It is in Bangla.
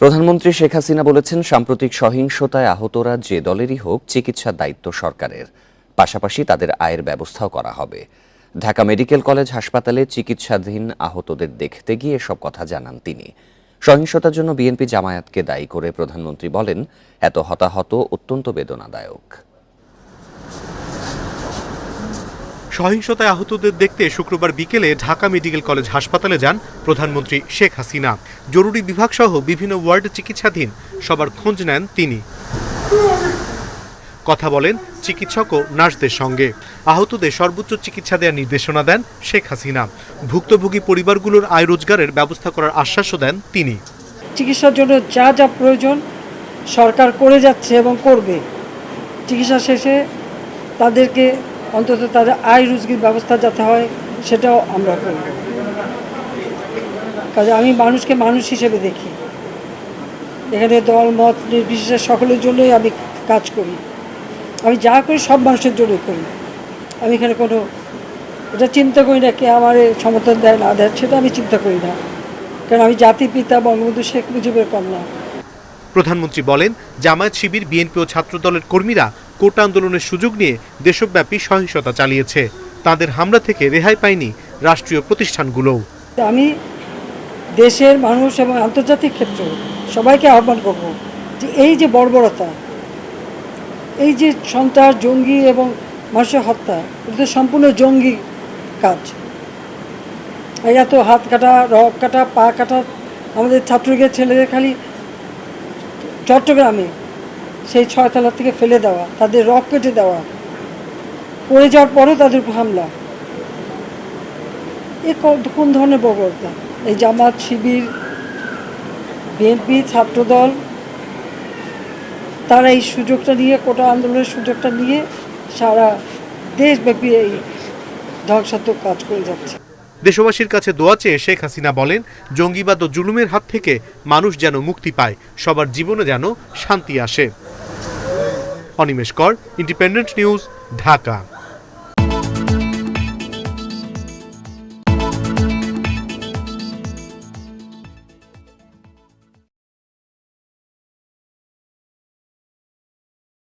প্রধানমন্ত্রী শেখ হাসিনা বলেছেন, সাম্প্রতিক সহিংসতায় আহতরা যে দলেরই হোক, চিকিৎসার দায়িত্ব সরকারের। পাশাপাশি তাদের আয়ের ব্যবস্থাও করা হবে। ঢাকা মেডিকেল কলেজ হাসপাতালে চিকিৎসাধীন আহতদের দেখতে গিয়ে সব কথা জানান তিনি। সহিংসতার জন্য বিএনপি জামায়াতকে দায়ী করে প্রধানমন্ত্রী বলেন, এত হতাহত অত্যন্ত বেদনাদায়ক। সহিংসতায় আহতদের দেখতে শুক্রবার বিকেলে ঢাকা মেডিকেল কলেজ হাসপাতালে যান প্রধানমন্ত্রী শেখ হাসিনা। জরুরি বিভাগ সহ বিভিন্ন ওয়ার্ডে চিকিৎসাধীন, সবার খোঁজ নেন তিনি। কথা বলেন চিকিৎসক ও নার্সদের সঙ্গে। আহতদের সর্বোচ্চ চিকিৎসা দেওয়ার নির্দেশনা দেন শেখ হাসিনা। ভুক্তভোগী পরিবারগুলোর আয় রোজগারের ব্যবস্থা করার আশ্বাসও দেন তিনি। চিকিৎসার জন্য যা যা প্রয়োজন সরকার করে যাচ্ছে এবং করবে। চিকিৎসা শেষে তাদেরকে অন্তত তাদের আয় রুজগির ব্যবস্থা যাতে হয়, সেটাও আমরা করব কাজে আমি মানুষকে মানুষ হিসেবে দেখি। এখানে দল, মত নির্বিশেষে সকলের জন্যই আমি কাজ করি। আমি যা করি সব মানুষের জন্যই করি। আমি এখানে কোনো, এটা চিন্তা করি না কে আমার সমর্থন দেয়, না দেয়, সেটা আমি চিন্তা করি না। কারণ আমি জাতির পিতা, বঙ্গবন্ধু, শেখ মুজিবের কন্যা। প্রধানমন্ত্রী বলেন, জামায়াত শিবির, বিএনপি ও ছাত্রদলের কর্মীরা কোটা আন্দোলনের সুযোগ নিয়ে দেশব্যাপী সহিংসতা চালিয়েছে। তাদের হামলা থেকে রেহাই পায়নি রাষ্ট্রীয় প্রতিষ্ঠানগুলোও। আমি দেশের মানুষ এবং আন্তর্জাতিক ক্ষেত্রে সবাইকে আহ্বান করব যে এই যে বর্বরতা, এই যে সন্ত্রাস, জঙ্গি এবং মানুষের হত্যা, এটা সম্পূর্ণ জঙ্গি কাজ। এই এত হাত কাটা, রক কাটা, পা কাটা আমাদের ছাত্রলীগের ছেলেদের খালি চট্টগ্রামে সেই ছয়তলা থেকে ফেলে দেওয়া, তাদের রক কেটে দেওয়া, পড়ে যাওয়ার পরেও তাদের উপর হামলা। এ কোন ধরনের বর্বরতা এই জামাত, শিবির বিএনপি ছাত্রদল, তারা এই সুযোগটা নিয়ে, কোটা আন্দোলনের সুযোগটা নিয়ে সারা দেশব্যাপী এই ধ্বংসাত্মক কাজ করে যাচ্ছে। দেশবাসীর কাছে দোয়া চেয়ে শেখ হাসিনা বলেন, জঙ্গিবাদ ও জুলুমের হাত থেকে মানুষ যেন মুক্তি পায়, সবার জীবনে যেন শান্তি আসে। অনিমেষ কর ইন্ডিপেন্ডেন্ট নিউজ ঢাকা।